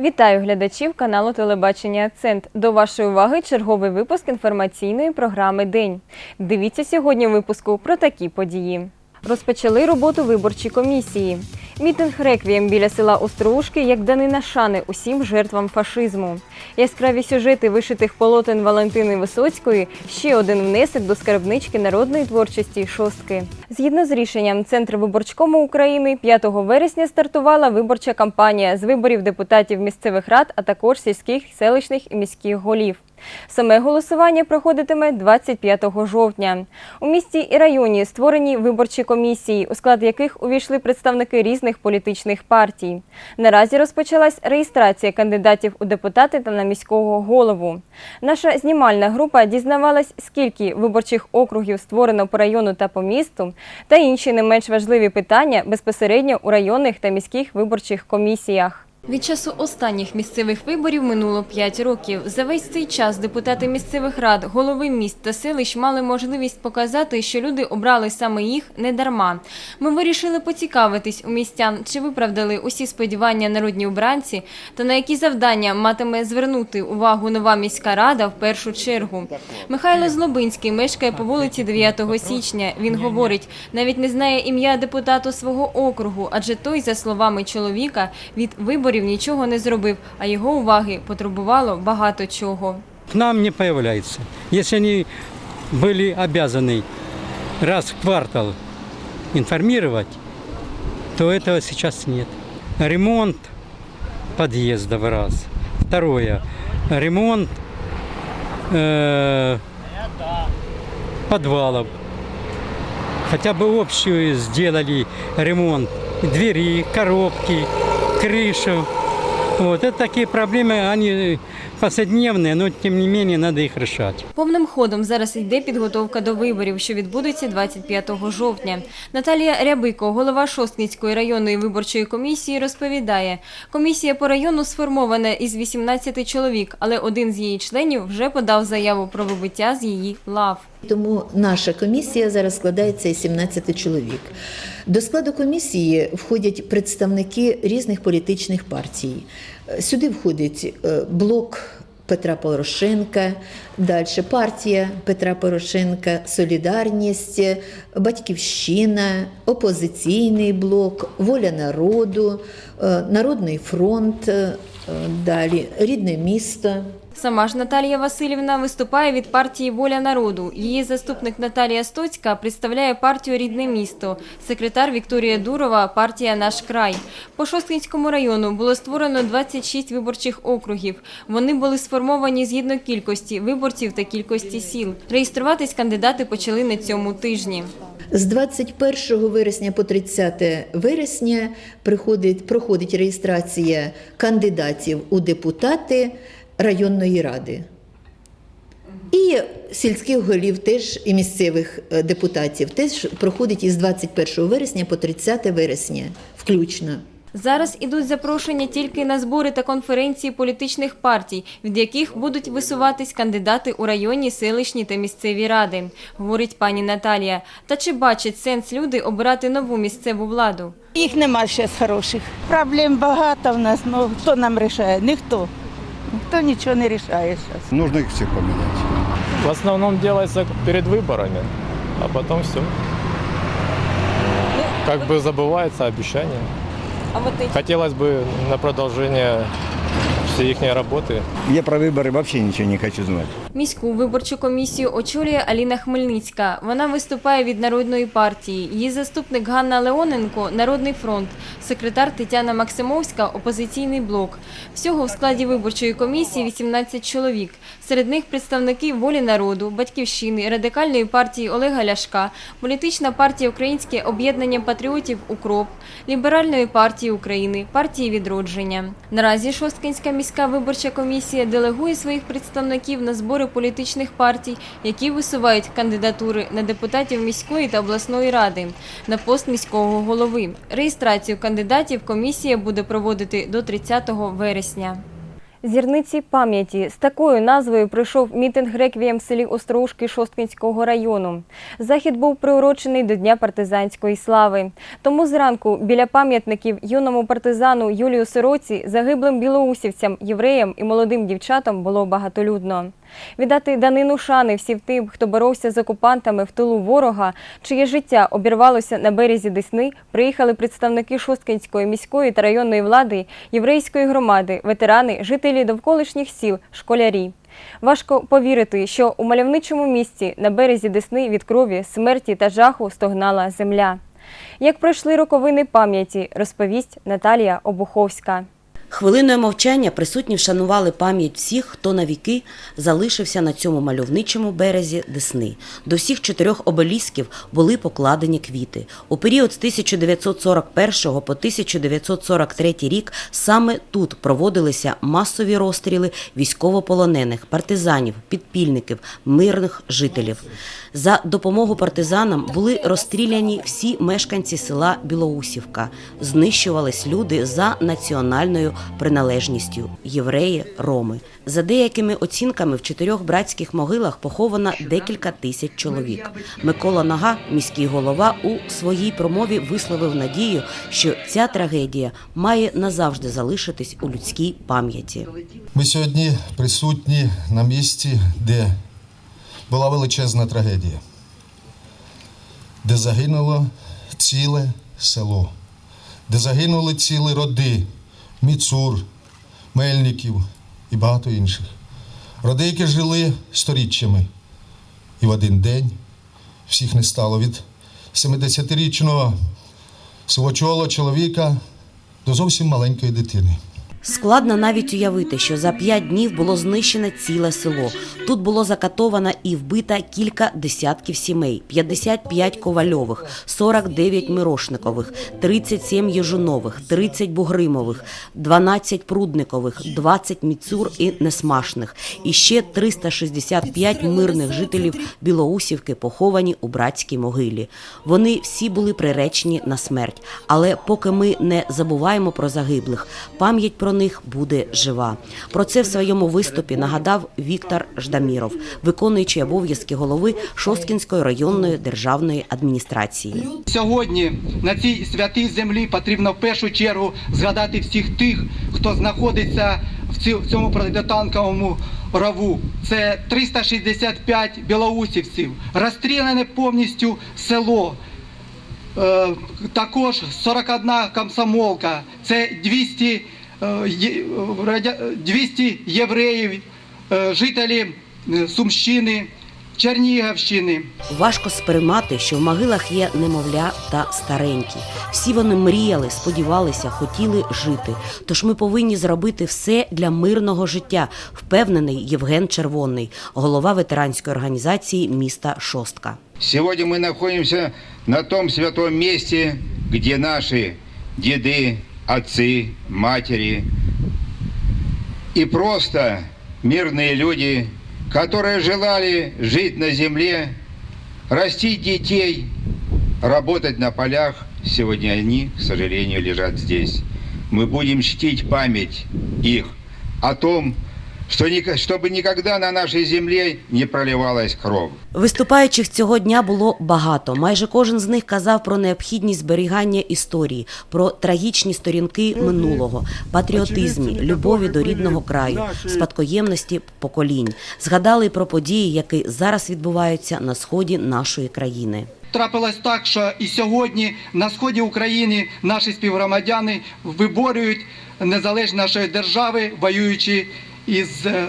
Вітаю глядачів каналу Телебачення Акцент. До вашої уваги черговий випуск інформаційної програми День. Дивіться сьогодні випуску про такі події. Розпочали роботу виборчі комісії. Мітинг реквієм біля села Остроушки як данина шани усім жертвам фашизму. Яскраві сюжети вишитих полотен Валентини Висоцької ще один внесок до скарбнички народної творчості шостки. Згідно з рішенням Центру виборчкому України 5 вересня стартувала виборча кампанія з виборів депутатів місцевих рад, а також сільських, селищних і міських голів. Саме голосування проходитиме 25 жовтня. У місті і районі створені виборчі комісії, у склад яких увійшли представники різних політичних партій. Наразі розпочалась реєстрація кандидатів у депутати та на міського голову. Наша знімальна група дізнавалась, скільки виборчих округів створено по району та по місту, та інші не менш важливі питання безпосередньо у районних та міських виборчих комісіях. Від часу останніх місцевих виборів минуло 5 років. За весь цей час депутати місцевих рад, голови міст та селищ мали можливість показати, що люди обрали саме їх не дарма. Ми вирішили поцікавитись у містян, чи виправдали усі сподівання народні обранці, та на які завдання матиме звернути увагу нова міська рада в першу чергу. Михайло Злобинський мешкає по вулиці 9 січня. Він говорить, навіть не знає ім'я депутату свого округу, адже той, за словами чоловіка, від виборів нічого не зробив, а його уваги потребувало багато чого. к нам не появляется. Если они были обязаны раз в квартал информировать, то этого сейчас нет. Ремонт подъездов раз. Второе. Ремонт э, подвалов. Хотя бы общую сделали ремонт. Двери, коробки, крышу. Вот это такие проблемы, они повседневные, но тем не менее надо их решать. Повним ходом зараз йде підготовка до виборів, що відбудуться 25 жовтня. Наталія Рябико, голова Шосткінської районної виборчої комісії, розповідає, комісія по району сформована із 18 чоловік, але один з її членів вже подав заяву про вибиття з її лав. Тому наша комісія зараз складається із 17 чоловік. До складу комісії входять представники різних політичних партій. Е, Сюди входить е, блок Петра Порошенка, далі партія Петра Порошенка, Солідарність, Батьківщина, опозиційний блок, Воля народу, е, Народний фронт, е, далі рідне місто. Сама ж Наталія Васильівна виступає від партії Воля народу. Її заступник Наталія Стоцька представляє партію Рідне місто. Секретар Вікторія Дурова партія Наш край. По Шосткінському району було створено 26 виборчих округів. Вони були сформовані згідно кількості виборців та кількості сіл. Реєструватись кандидати почали на цьому тижні. З 21 вересня по 30 вересня приходить, проходить реєстрація кандидатів у депутати районної ради. І сільських голів теж і місцевих е, депутатів теж проходить із 21 вересня по 30 вересня включно. Зараз ідуть запрошення тільки на збори та конференції політичних партій, від яких будуть висуватись кандидати у районні, селищні та місцеві ради, говорить пані Наталія. Та чи бачать сенс люди обирати нову місцеву владу? Їх нема ще з хороших. Проблем багато в нас, але хто нам рішає? Ніхто. Ніхто нічого не рішає зараз. Нужно их всех поменять. В основном делается перед выборами, а потом все. Как бы забывается обещание. А вот эти Хотелось бы на продолжение всей их работы Я про выборы вообще ничего не хочу знать. Міську виборчу комісію очолює Аліна Хмельницька. Вона виступає від народної партії. Її заступник Ганна Леоненко Народний фронт, секретар Тетяна Максимовська опозиційний блок. Всього в складі виборчої комісії 18 чоловік. Серед них представники волі народу, батьківщини, радикальної партії Олега Ляшка, політична партія Українське об'єднання патріотів Укроп, ліберальної партії України, партії відродження. Наразі Шосткинська міська виборча комісія делегує своїх представників на збори політичних партій, які висувають кандидатури на депутатів міської та обласної ради на пост міського голови. Реєстрацію кандидатів комісія буде проводити до 30 вересня. Зірниці пам'яті з такою назвою пройшов мітинг реквієм в селі Остроушки Шосткинського району. Захід був приурочений до Дня партизанської слави. Тому зранку біля пам'ятників юному партизану Юлію Сироці, загиблим білоусівцям, євреям і молодим дівчатам було багатолюдно. Віддати данину шани всім тим, хто боровся з окупантами в тилу ворога, чиє життя обірвалося на березі Десни, приїхали представники Шосткинської міської та районної влади, єврейської громади, ветерани, жителі довколишніх сіл, школярі. Важко повірити, що у мальовничому місці на березі Десни від крові, смерті та жаху стогнала земля. Як пройшли роковини пам'яті, розповість Наталія Обуховська. Хвилиною мовчання присутні вшанували пам'ять всіх, хто на віки залишився на цьому мальовничому березі Десни. До всіх чотирьох обелісків були покладені квіти. У період з 1941 по 1943 рік саме тут проводилися масові розстріли військовополонених, партизанів, підпільників, мирних жителів. За допомогу партизанам були розстріляні всі мешканці села Білоусівка. Знищувались люди за національною приналежністю євреї, роми. За деякими оцінками в чотирьох братських могилах поховано декілька тисяч чоловік. Микола Нага, міський голова, у своїй промові висловив надію, що ця трагедія має назавжди залишитись у людській пам'яті. Ми сьогодні присутні на місці, де була величезна трагедія, де загинуло ціле село, де загинули цілі роди Міцур, Мельників і багато інших. Роди, які жили сторіччями. І в один день всіх не стало від 70-річного свого чоловіка до зовсім маленької дитини. Складно навіть уявити, що за п'ять днів було знищене ціле село. Тут було закатовано і вбито кілька десятків сімей: 55 ковальових, 49 мирошникових, 37 єжунових, 30 бугримових, 12 прудникових, 20 міцур і несмашних, і ще 365 мирних жителів Білоусівки поховані у братській могилі. Вони всі були приречені на смерть. Але поки ми не забуваємо про загиблих, пам'ять про них буде жива. Про це в своєму виступі нагадав Віктор Ждаміров, виконуючий обов'язки голови Шосткінської районної державної адміністрації. Сьогодні на цій святій землі потрібно в першу чергу згадати всіх тих, хто знаходиться в цьому протитанковому рову. Це 365 білоусівців, розстріляне повністю село. Е, Також 41 комсомолка, це 200, е, є- радя- 200 євреїв, е, жителі е, Сумщини, Чернігівщини. Важко сприймати, що в могилах є немовля та старенькі. Всі вони мріяли, сподівалися, хотіли жити. Тож ми повинні зробити все для мирного життя, впевнений Євген Червонний, голова ветеранської організації міста Шостка. Сегодня мы находимся на том святом месте, где наши деды, отцы, матери и просто мирные люди, которые желали жить на земле, растить детей, работать на полях, сегодня они, к сожалению, лежат здесь. Мы будем чтить память их о том, что, чтобы никогда на нашей земле не проливалась кровь. Виступаючих цього дня було багато. Майже кожен з них казав про необхідність зберігання історії, про трагічні сторінки минулого, патріотизмі, любові до рідного краю, спадкоємності поколінь. Згадали про події, які зараз відбуваються на сході нашої країни. Трапилось так, що і сьогодні на сході України наші співгромадяни виборюють незалежність нашої держави, воюючи із е,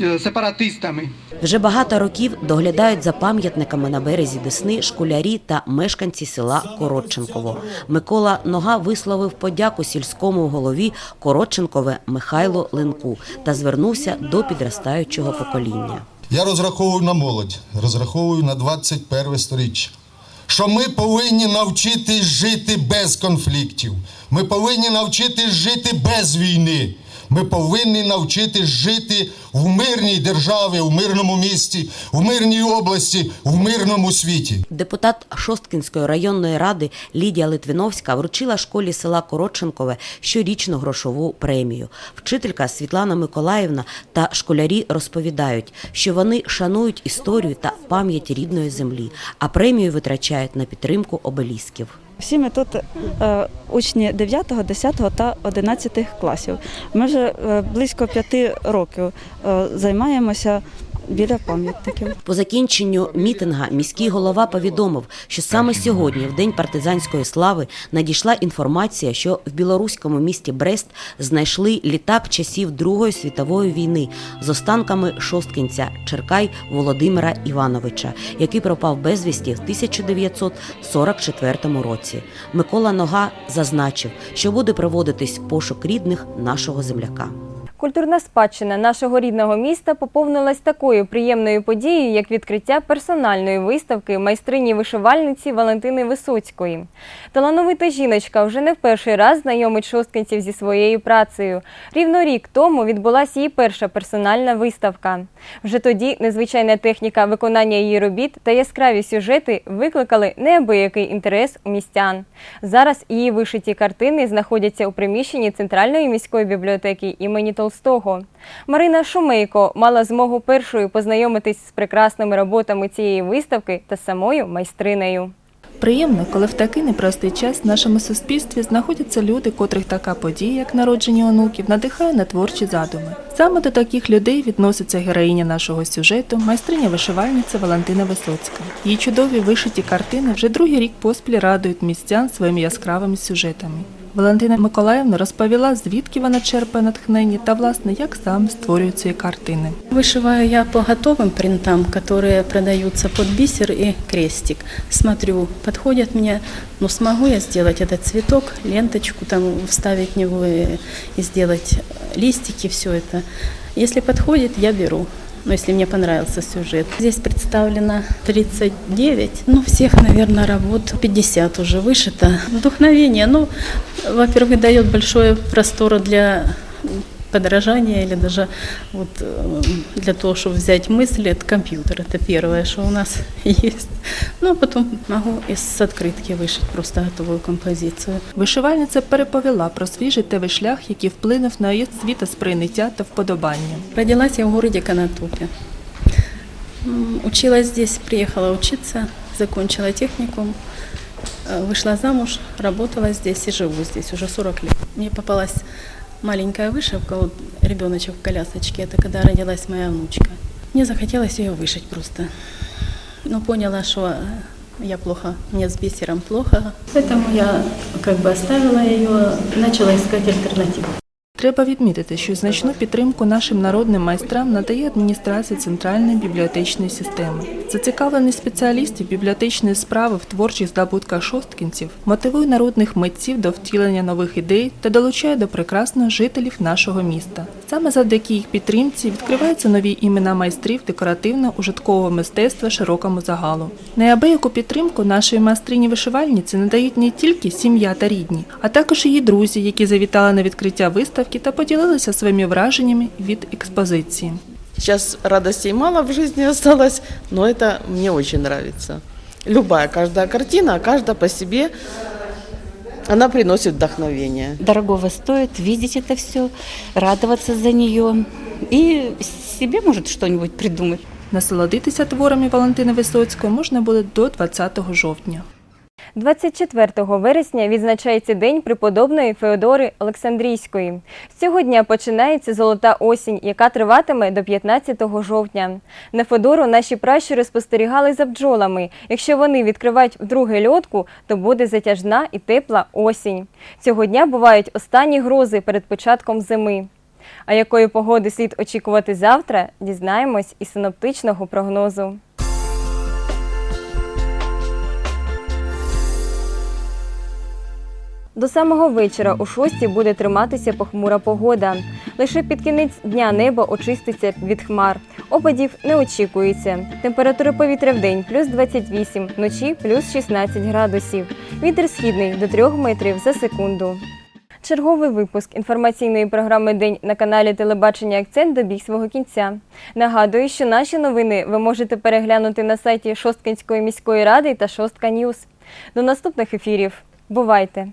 е, сепаратистами. Вже багато років доглядають за пам'ятниками на березі Десни школярі та мешканці села Коротченково. Микола Нога висловив подяку сільському голові Коротченкове Михайло Ленку та звернувся до підростаючого покоління. Я розраховую на молодь, розраховую на 21 сторіччя. Що ми повинні навчитись жити без конфліктів. Ми повинні навчитись жити без війни. Ми повинні навчитись жити в мирній державі, в мирному місті, в мирній області, в мирному світі. Депутат Шосткінської районної ради Лідія Литвиновська вручила школі села Коротченкове щорічну грошову премію. Вчителька Світлана Миколаївна та школярі розповідають, що вони шанують історію та пам'ять рідної землі, а премію витрачають на підтримку обелісків. Всі ми тут е, учні 9, 10 та 11 класів. Ми вже е, близько п'яти років е, займаємося біля пам'ятників. По закінченню мітинга міський голова повідомив, що саме сьогодні, в день партизанської слави, надійшла інформація, що в білоруському місті Брест знайшли літак часів Другої світової війни з останками шосткінця Черкай Володимира Івановича, який пропав безвісті в 1944 році. Микола Нога зазначив, що буде проводитись пошук рідних нашого земляка. Культурна спадщина нашого рідного міста поповнилась такою приємною подією, як відкриття персональної виставки майстрині вишивальниці Валентини Висоцької. Талановита жіночка вже не в перший раз знайомить шосткинців зі своєю працею. Рівно рік тому відбулася її перша персональна виставка. Вже тоді незвичайна техніка виконання її робіт та яскраві сюжети викликали неабиякий інтерес у містян. Зараз її вишиті картини знаходяться у приміщенні Центральної міської бібліотеки імені Толстого. Марина Шумейко мала змогу першою познайомитись з прекрасними роботами цієї виставки та самою майстринею. Приємно, коли в такий непростий час в нашому суспільстві знаходяться люди, котрих така подія, як народження онуків, надихає на творчі задуми. Саме до таких людей відноситься героїня нашого сюжету, майстриня вишивальниця Валентина Висоцька. Її чудові вишиті картини вже другий рік поспіль радують містян своїми яскравими сюжетами. Валентина Миколаївна розповіла, звідки вона черпає натхнення та, власне, як саме створює ці картини. Вышиваю я по готовым принтам, которые продаются под бисер и крестик. Смотрю, подходят мне, ну смогу я сделать этот цветок, ленточку там вставить в него и, и сделать листики, все это. Если подходит, я беру. Ну, если мне понравился сюжет. Здесь представлено 39, ну, всех, наверное, работ 50 уже вышито. Вдохновение, ну, во-первых, дает большое простор для подражания или даже вот э, для того, чтобы взять мысли, это компьютер, это первое, что у нас есть. Ну, а потом могу из открытки вышить просто готовую композицию. Вишивальниця переповіла про свій життєвий шлях, який вплинув на її світосприйняття та вподобання. Родилась я в городе Конотопе. М, Училась здесь, приехала учиться, закончила техникум, э, вышла замуж, работала здесь и живу здесь уже 40 лет. Мне попалась маленькая вышивка, вот ребеночек в колясочке, это когда родилась моя внучка. Мне захотелось ее вышить просто. Но поняла, что я плохо, мне с бисером плохо. Поэтому я как бы оставила ее, начала искать альтернативу. Треба відмітити, що значну підтримку нашим народним майстрам надає адміністрація центральної бібліотечної системи. Зацікавленість спеціалістів бібліотечної справи в творчих здобутках шосткінців мотивує народних митців до втілення нових ідей та долучає до прекрасних жителів нашого міста. Саме завдяки їх підтримці відкриваються нові імена майстрів декоративно-ужиткового мистецтва широкому загалу. Неабияку підтримку нашої майстрині вишивальниці надають не тільки сім'я та рідні, а також її друзі, які завітали на відкриття виставки та поділилися своїми враженнями від експозиції. Сейчас радостей мало в жизни осталось, но это мне очень нравится. Любая, каждая картина, каждая по себе, она приносит вдохновение. Дорогого стоит видеть это все, радоваться за нее и себе может что-нибудь придумать. Насолодитися творами Валентини Висоцької можна буде до 20 жовтня. 24 вересня відзначається День преподобної Феодори Олександрійської. З цього дня починається золота осінь, яка триватиме до 15 жовтня. На Федору наші пращури спостерігали за бджолами. Якщо вони відкривають вдруге льотку, то буде затяжна і тепла осінь. Цього дня бувають останні грози перед початком зими. А якої погоди слід очікувати завтра, дізнаємось із синоптичного прогнозу. До самого вечора у шості буде триматися похмура погода. Лише під кінець дня небо очиститься від хмар. Опадів не очікується. Температура повітря в день плюс 28, вночі плюс 16 градусів. Вітер східний до 3 метрів за секунду. Черговий випуск інформаційної програми День на каналі Телебачення Акцент добіг свого кінця. Нагадую, що наші новини ви можете переглянути на сайті Шосткинської міської ради та Шостка Ньюз. До наступних ефірів. Бувайте!